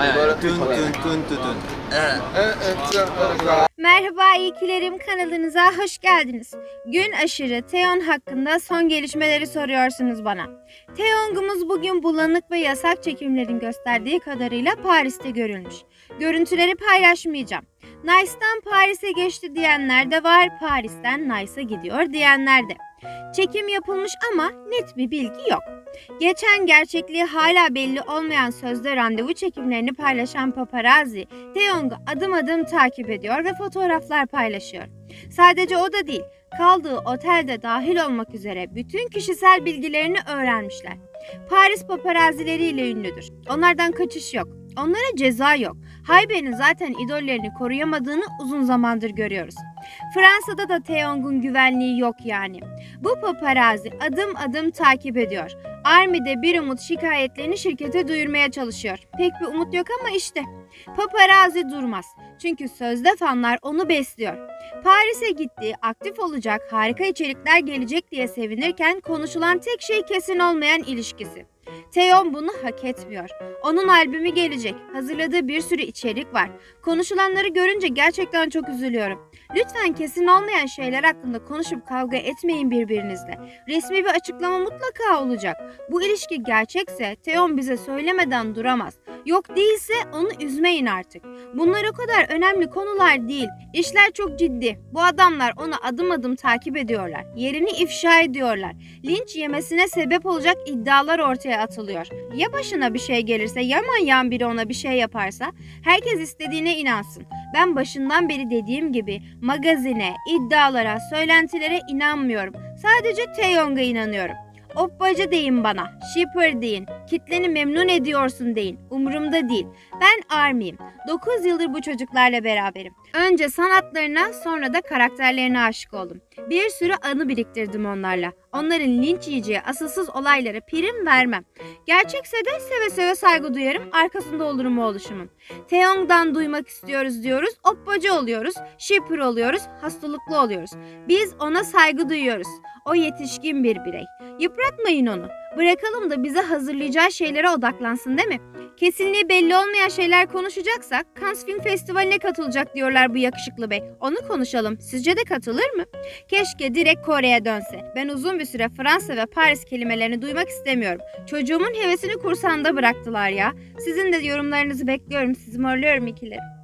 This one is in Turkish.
Tün tün tün. Merhaba iyikilerim kanalınıza hoş geldiniz. Gün aşırı Teon hakkında son gelişmeleri soruyorsunuz bana. Teong'umuz bugün bulanık ve yasak çekimlerin gösterdiği kadarıyla Paris'te görülmüş. Görüntüleri paylaşmayacağım. Nice'dan Paris'e geçti diyenler de var, Paris'ten Nice'a gidiyor diyenler de. Çekim yapılmış ama net bir bilgi yok. Geçen gerçekliği hala belli olmayan sözde randevu çekimlerini paylaşan paparazzi, Teong'u adım adım takip ediyor ve fotoğraflar paylaşıyor. Sadece o da değil, kaldığı otelde dahil olmak üzere bütün kişisel bilgilerini öğrenmişler. Paris paparazzileriyle ünlüdür. Onlardan kaçış yok. Onlara ceza yok. Haybe'nin zaten idollerini koruyamadığını uzun zamandır görüyoruz. Fransa'da da Teong'un güvenliği yok yani. Bu paparazzi adım adım takip ediyor. Army'de bir umut şikayetlerini şirkete duyurmaya çalışıyor. Pek bir umut yok ama işte. Paparazzi durmaz. Çünkü sözde fanlar onu besliyor. Paris'e gitti, aktif olacak, harika içerikler gelecek diye sevinirken konuşulan tek şey kesin olmayan ilişkisi. Teon bunu hak etmiyor. Onun albümü gelecek. Hazırladığı bir sürü içerik var. Konuşulanları görünce gerçekten çok üzülüyorum. Lütfen kesin olmayan şeyler hakkında konuşup kavga etmeyin birbirinizle. Resmi bir açıklama mutlaka olacak. Bu ilişki gerçekse Teon bize söylemeden duramaz. Yok değilse onu üzmeyin artık. Bunlar o kadar önemli konular değil. İşler çok ciddi. Bu adamlar onu adım adım takip ediyorlar. Yerini ifşa ediyorlar. Linç yemesine sebep olacak iddialar ortaya atılıyor. Ya başına bir şey gelirse ya manyağın biri ona bir şey yaparsa herkes istediğine inansın. Ben başından beri dediğim gibi magazine, iddialara, söylentilere inanmıyorum. Sadece Taeyong'a inanıyorum. Oppacı deyin bana, shipper deyin, kitleni memnun ediyorsun deyin. Umurumda değil. Ben Army'yim. 9 yıldır bu çocuklarla beraberim. Önce sanatlarına sonra da karakterlerine aşık oldum. Bir sürü anı biriktirdim onlarla. Onların linç yiyeceği asılsız olaylara prim vermem. Gerçekse de seve seve saygı duyarım, arkasında olurum o oluşumun. Teong'dan duymak istiyoruz diyoruz, oppacı oluyoruz, shipper oluyoruz, hastalıklı oluyoruz. Biz ona saygı duyuyoruz. O yetişkin bir birey. Yıpratmayın onu. Bırakalım da bize hazırlayacağı şeylere odaklansın değil mi? Kesinliği belli olmayan şeyler konuşacaksak Cannes Film Festivali'ne katılacak diyorlar bu yakışıklı bey. Onu konuşalım. Sizce de katılır mı? Keşke direkt Kore'ye dönse. Ben uzun bir süre Fransa ve Paris kelimelerini duymak istemiyorum. Çocuğumun hevesini kursağında bıraktılar ya. Sizin de yorumlarınızı bekliyorum. Sizi morluyorum ikilerim.